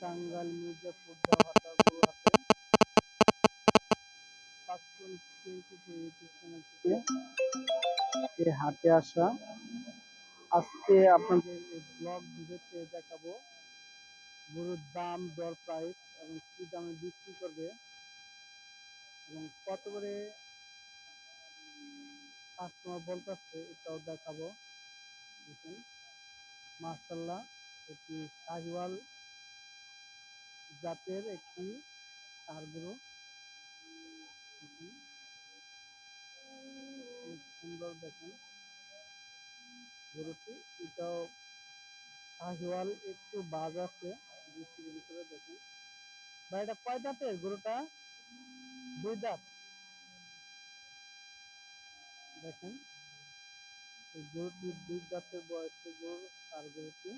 টাঙ্গাইল মির্জাপুর এই হাটে আসা। আজকে আপনাদের এই ব্লগ ভিডিওতে দেখাবো গরুর দাম দর প্রাইস এবং কি দামে বিক্রি করবে এবং কত করে কাস্টমার বলতেছে, এটাও দেখাবো। দেখুন মার্শাল্লাহ এটি শাহিওয়াল জাতের একটি গরু সুন্দর দেখেন গরুটি। এটাও শাহিওয়াল একটু বাজ আছে, বৃষ্টির ভিতরে দেখুন। ভাই, এটা কয় দাঁতের গরুটা? দুই দাঁত দেখেন। এই গরুটি দুই দাঁতের বয়সে গরু আর গরুটি।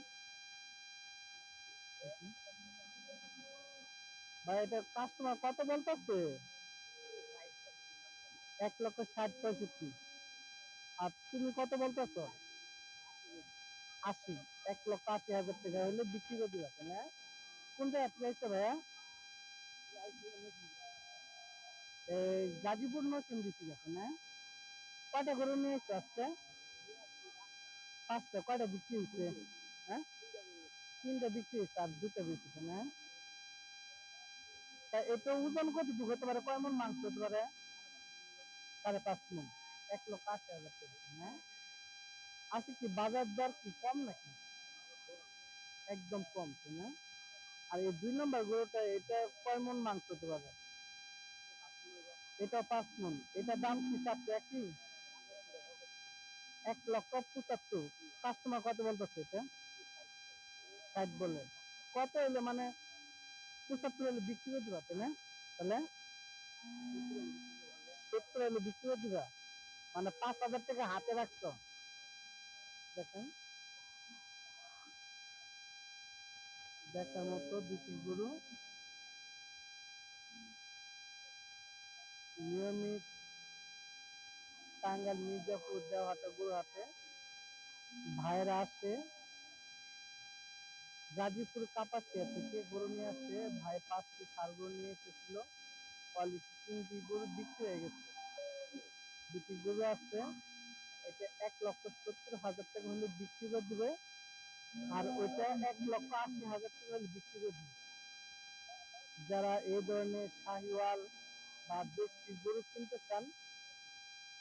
ভাই, এটা কাস্টমার কত বলতেছে? এক লক্ষ ষাট পঁয়ষট্টি। আর তুমি কত বলতেছ? আশি। এক লক্ষ আশি হাজার টাকা হলে বিক্রি করে দিবা না? কোন জায়গা থেকে ভাইয়া? এই গাজীপুর নতুন ডিস্ট্রিক্ট আছে না? কয়টা গরু নিয়ে এসছো আজকে? পাঁচটা, কয়টা বিক্রি হয়েছে? হ্যাঁ? তিনটা বিক্রি হয়েছে আর দুটো বিক্রি না? তা এটা ওজন কতটুকু হতে পারে? কয় মন মাংস হতে পারে? সাড়ে পাঁচ মন। এক লক্ষ আশি হাজার টাকা, না? আশি কি বাজার দর কি কম নাকি? একদম কম না? আর এই দুই নম্বর গরুটা, এটা কয় মন মাংস হতে পারে? এটা পাঁচ মন। এটা দাম কি চারটে একই? এক লক্ষ পঁচাত্তর। কাস্টমার কত বলতেছে এটা? ষাট বলে। কত হলে মানে পঁচাত্তর হলে বিক্রি করে দিবা না? তাহলে? সত্তর হলে বিক্রি করে দিবা মানে পাঁচ হাজার টাকা হাতে রাখছো। দেখেন। দেখার মতো দুটি গরু। নিয়মিত টাঙ্গাইল মির্জাপুর দেওহাটা গুরুহাটে ভাইরা আসে গাজীপুর কাপাসিয়া থেকে গরু নিয়ে আসে ভাই পাঁচটি সার গরু নিয়ে এসেছিল। কোয়ালিটি তিনটি গরু বিক্রি হয়ে গেছে। দুটি গরু আছে। এটা এক লক্ষ সত্তর হাজার টাকা হলে বিক্রি করে দিবে। আর ওইটা এক লক্ষ আশি হাজার টাকা হলে বিক্রি করে দিবে। যারা এই ধরনের শাহিওয়াল বা দেশি গরু কিনতে চান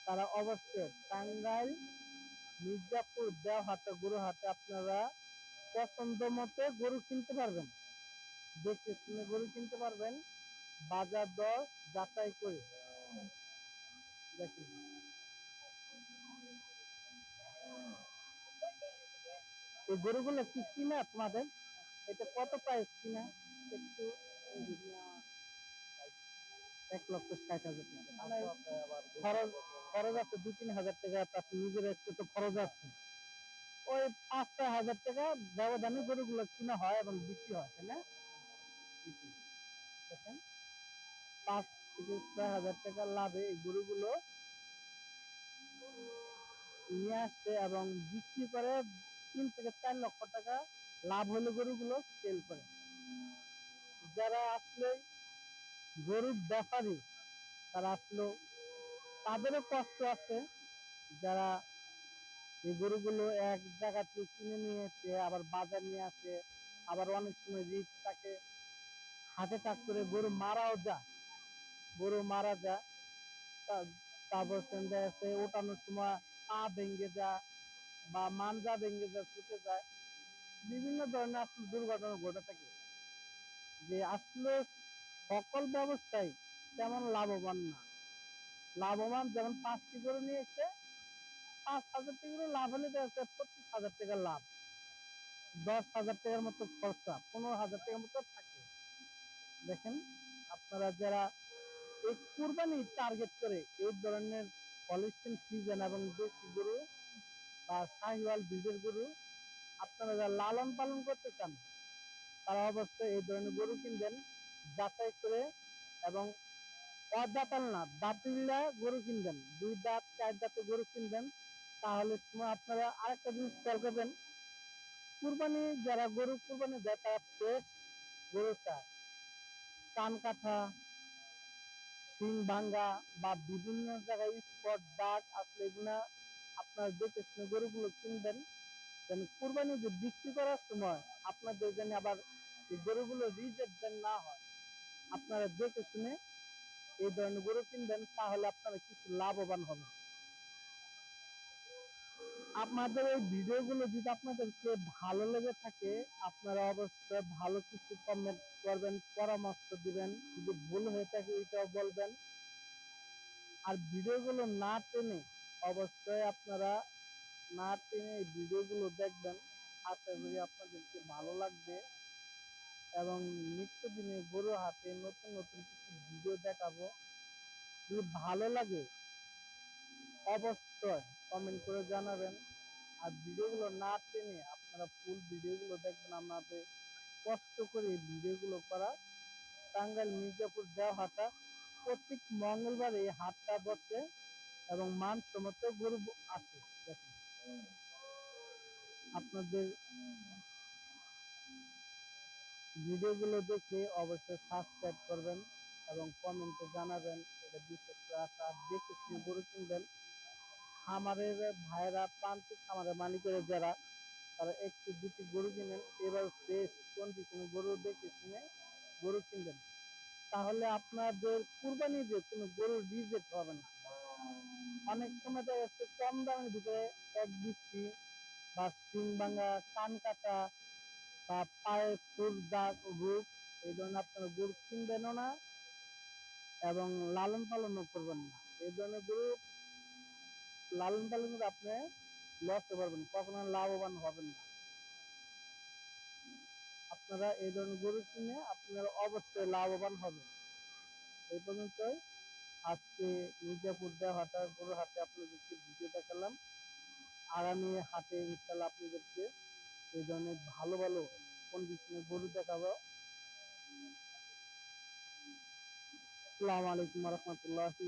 তারা অবশ্যই টাঙ্গাইল মির্জাপুর দেওহাটা গরু হাটে আপনারা পছন্দ মতো গরু কিনতে পারবেন। দেখে শুনে গরু কিনতে পারবেন। বাজার দর যাচাই করে। দেখুন। এই গরুগুলো কি কিনা তোমাদের? এটা কত প্রাইস কিনা? একটু এক লক্ষ ষাট হাজার মানে খরচ খরচ আছে দুই তিন হাজার টাকা তার নিজের একটু তো খরচ আছে। ওই পাঁচ ছয় হাজার টাকা ব্যবধানে গরুগুলো কিনা হয় এবং বিক্রি হয়, তাই না? পাঁচ থেকে ছয় হাজার টাকা লাভে এই গরুগুলো নিয়ে আসছে এবং বিক্রি করে তিন থেকে চার লক্ষ টাকা লাভ হলে গরুগুলো সেল করে। যারা আসলে গরুর ব্যাপারী, তারা আসলো তাদেরও কষ্ট আছে। যারা এই গরুগুলো এক জায়গা থেকে কিনে নিয়ে এসে আবার বাজার নিয়ে আসে, আবার অনেক সময় রিক্স থাকে। হাতে টাক করে গরু মারাও যায়। গরু মারা যায় তারপর সন্ধ্যা আছে ওঠানোর সময় পা ভেঙে যায় বা মানজা ভেঙে যায় ছুটে যায়। বিভিন্ন ধরনের আসলে দুর্ঘটনা ঘটে থাকে। যে আসলে সকল ব্যবস্থায় তেমন লাভবান না। লাভবান যেমন পাঁচটি করে নিয়ে পাঁচ হাজার টাকা করে লাভ হলে দেখা পঁচিশ হাজার টাকা লাভ। দশ হাজার টাকার মতো খরচা, পনেরো হাজার টাকার মতো থাকে। দেখেন, আপনারা যারা এই কুরবানি টার্গেট করে এই ধরনের পলিস্টিন সিজন এবং দেশি গরু বা শাহিওয়াল বীজের গরু, আপনারা যারা লালন পালন করতে চান, তারা অবশ্যই এই ধরনের গরু কিনবেন, যাচাই করে এবং অদাতাল না দাঁতিল্লা গরু কিনবেন, দুই দাঁত, চার দাঁতে গরু কিনবেন, তাহলে আপনারা আরেকটা জিনিস খেয়াল করবেন, কুরবানি যারা গরু কুরবানি দেয় তারা ফ্রেশ গরু চায়। কান কাটা শিং ভাঙ্গা বা বিভিন্ন জায়গায় স্পট, দাগ আসলে এগুলা আপনার দেখে শুনে গরুগুলো কিনবেন, যেন কুরবানি যে বিক্রি করার সময় আপনাদের যেন আবার গরুগুলো রিজেক্ট যেন না হয়। আপনারা দেখে শুনে এই ধরনের গরু কিনবেন, তাহলে আপনারা কিছু লাভবান হবেন। আপনাদের এই ভিডিওগুলো যদি আপনাদেরকে ভালো লেগে থাকে, আপনারা অবশ্যই ভালো কিছু কমেন্ট করবেন, পরামর্শ দিবেন। যদি ভুল হয়ে থাকে, এটাও বলবেন। আর ভিডিওগুলো না টেনে অবশ্যই আপনারা না টেনে এই ভিডিওগুলো দেখবেন। আশা করি আপনাদেরকে ভালো লাগবে। এবং নিত্যদিনে গরু হাতে নতুন নতুন কিছু ভিডিও দেখাবো। যদি ভালো লাগে, অবশ্যই কমেন্ট করে জানাবেন। আর ভিডিওগুলো না টেনে আপনারা ফুল ভিডিওগুলো দেখবেন আমাদের। কষ্ট করে ভিডিওগুলো করা। টাঙ্গাইল মির্জাপুর দেওহাটা প্রত্যেক মঙ্গলবার এই হাটটা বসে এবং মানসম্মত গরু আসে। দেখেন। আপনাদের ভিডিওগুলো দেখে অবশ্যই সাবস্ক্রাইব করবেন এবং কমেন্টে জানাবেন। এটা বিশেষ আর দেখে শুনে গরু কিনবেন। খামারের ভাইয়েরা, প্রান্তিক খামারের মালিকেরা যারা, তারা একটু, দুটি গরু কিনেন। এবার ফ্রেশ কন্ডিশনে গরু দেখে শুনে গরু কিনবেন। তাহলে আপনাদের কুরবানি যে কোনো গরু রিজেক্ট হবে না। অনেক সময় দেখা যাচ্ছে কম দামের ভিতরে এক বিচ্ছি বা সিং ভাঙা, কান কাটা বা ফুল দাগ রূপ, এই ধরনের আপনারা গরু কিনবেনও না এবং লালন পালনও করবেন না। এই ধরনের গরু লালন পালন আপনি পারবেন, কখনো লাভবান হবেন না। আপনারা এই ধরনের গরু কিনে আপনারা অবশ্যই লাভবান হবেন। এই পর্যন্তই। আজকে মির্জাপুর হাটা গরু হাটে আপনাদেরকে ভিডিও দেখালাম। আগামী হাটে ইনশাল্লাহ আপনাদেরকে এই ধরনের ভালো ভালো কন্ডিশনের গরু দেখাবো। আসসালামু আলাইকুম রহমতুল্লাহি